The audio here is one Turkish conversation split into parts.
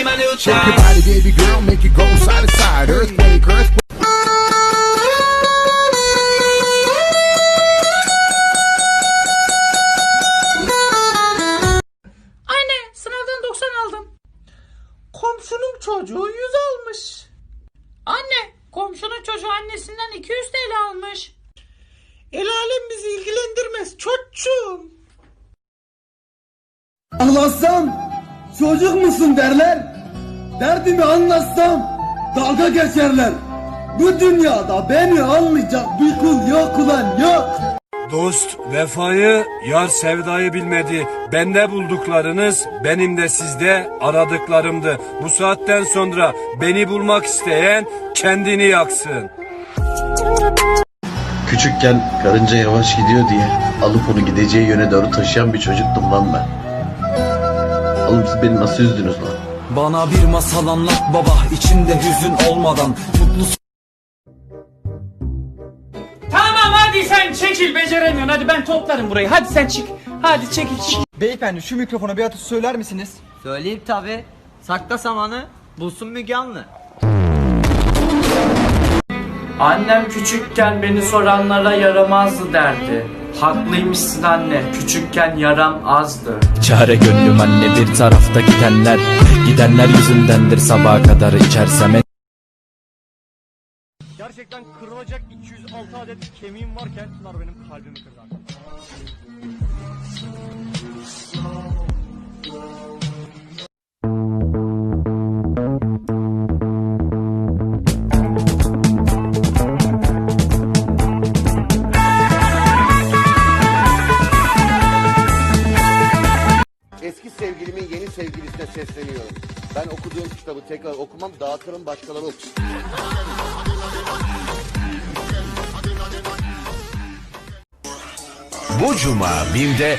be my new Shake your body, baby girl, make it go side to side. Earthquake, earthquake. Anne sınavdan 90 aldım. Komşunun çocuğu 100 almış. Anne komşunun çocuğu annesinden 200 TL almış. El alem bizi ilgilendirmez çocuğum. Ağlasam çocuk musun derler. Derdimi anlatsam dalga geçerler. Bu dünyada beni anlayacak bir kul yok ulan yok. Dost vefayı, yar sevdayı bilmedi. Bende bulduklarınız, benim de sizde aradıklarımdı. Bu saatten sonra beni bulmak isteyen kendini yaksın. Küçükken karınca yavaş gidiyor diye alıp onu gideceği yöne doğru taşıyan bir çocuktum lan ben. Oğlum siz beni nasıl üzdünüz lan? Bana bir masal anlat baba içinde hüzün olmadan Mutlu Tamam hadi sen çekil beceremiyorsun hadi ben toplarım burayı hadi sen çık. Hadi çekil çık. Beyefendi şu mikrofona bir atıf söyler misiniz? Söyleyeyim tabi. Sakla samanı, bulsun Müge Anlı. Annem küçükken beni soranlara yaramazdı derdi. Haklıymışsın anne, küçükken yaram azdı. Çare gönlüm anne bir tarafta gidenler Gidenler yüzündendir sabaha kadar içersem Gerçekten kırılacak 206 adet kemiğim varken bunlar benim kalbimi kırdı. Sevgilisine sesleniyorum. Ben okuduğum kitabı tekrar okumam, dağıtırım başkaları okusun. Bu cuma BİM'de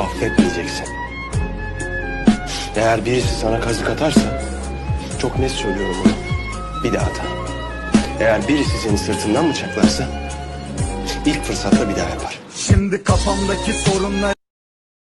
Affetmeyeceksin. Eğer birisi sana kazık atarsa çok net söylüyorum bunu. Bir daha ata. Eğer birisi seni sırtından bıçaklarsa ilk fırsatta bir daha yapar. Şimdi kafamdaki sorunlar